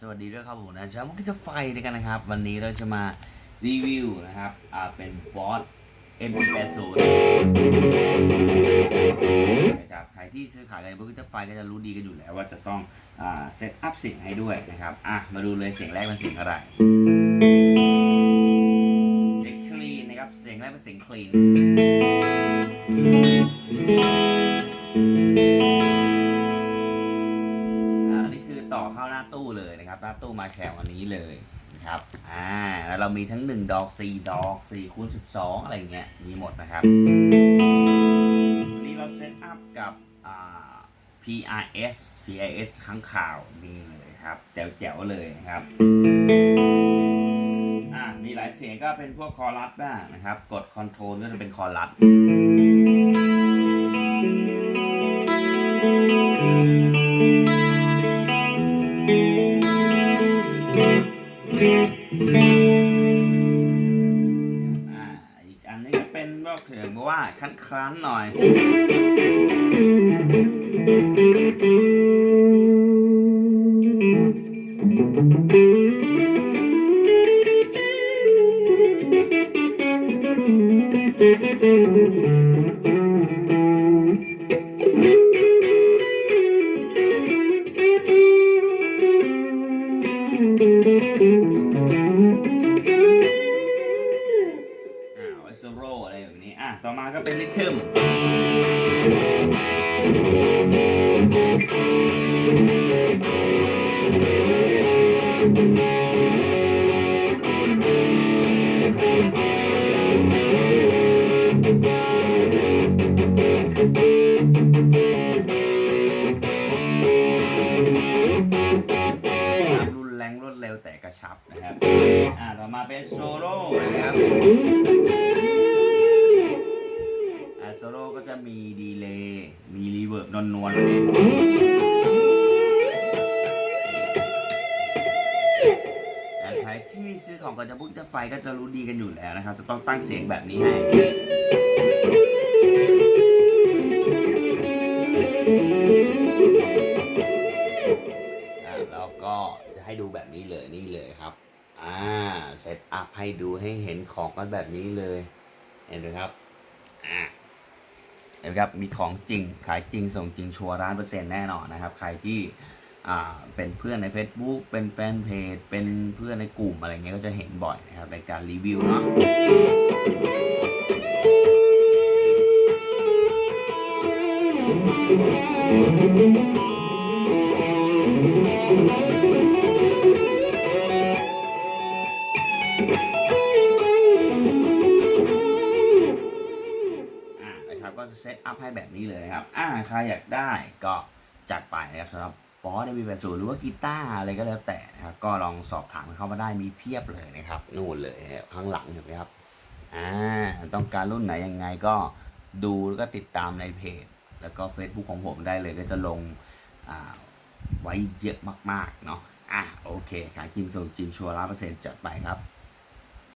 สวัสดีด้วยครับผมนะเช้ามันก็จะไฟด้วยกันนะครับ วันนี้เราจะมารีวิวนะครับอ่าเป็นบอส MP80 นะครับใครที่ซื้อขายอะไรพกก็จะไฟก็จะรู้ดีกันอยู่แล้วว่าจะต้องเซตอัพเสียงให้ด้วยนะครับอะมาดูเลยเสียงแรกเป็นเสียงอะไรเสียงคลีนนะครับเสียงแรกเป็นเสียงคลีน ตู้เลยนะครับหน้าตู้มาแข่งวันนี้เลยนะครับอ่าแล้วเรามีทั้ง 1 ดอก 4 ดอก4คูณ12 อะไรเงี้ยมีหมดนะครับวันนี้เราเซตอัพกับอ่า PRS PRS ข้างข่าวนี่เลยครับแจ๋วๆเลยนะครับอ่ามีหลายเสียงก็เป็นพวกคอรัสบ้างนะครับ กดคอนโทรลก็จะเป็นคอรัส็เป็นก็คือว่าคันครั้นๆหน่อยอ่า แบบนี้ อะ ต่อมาก็เป็นลิทึมรุนแรงรวดเร็วแต่กระชับนะครับ อ่า ต่อมาเป็นโซโล่นะครับ โซโล่ก็จะมีดีเลย์มีรีเวิร์บนวลๆเลยอ่ใครที่ซื้อของกับจะบุกจะไฟก็จะรู้ดีกันอยู่แล้วนะครับ จะต้องตั้งเสียงแบบนี้ให้แล้วก็จะให้ดูแบบนี้เลยนี่เลยครับ อ่า เซตอัพให้ดูให้เห็นของกันแบบนี้เลย เห็นไหมครับ อ่า นไหมครับมีของจริงขายจริงส่งจริงชัวร์ร้านเปอร์เซ็นต์แน่นอนนะครับ ใครที่เป็นเพื่อนใน Facebook เป็นแฟนเพจ เป็นเพื่อนในกลุ่มอะไรเงี้ยก็จะเห็นบ่อยนะครับในการรีวิวเนาะอ่า เซตอัพให้แบบนี้เลยนะครับ อ่าใครอยากได้ก็จัดไปนะครับสำหรับบอสในวีแปดศูนย์หรือว่ากีตาร์อะไรก็แล้วแต่นะครับ ก็ลองสอบถามเข้ามาได้มีเพียบเลยนะครับนู่นเลยข้างหลังเห็นไหมครับ อ่า ต้องการรุ่นไหนยังไงก็ดูแล้วก็ติดตามในเพจ แล้วก็ Facebook ของผมได้เลยก็จะลงอ่าไว้เยอะมากๆเนาะ อะโอเคขายจริงส่งจริงชัวร์ร้อยเปอร์เซ็นต์จัดไปครับ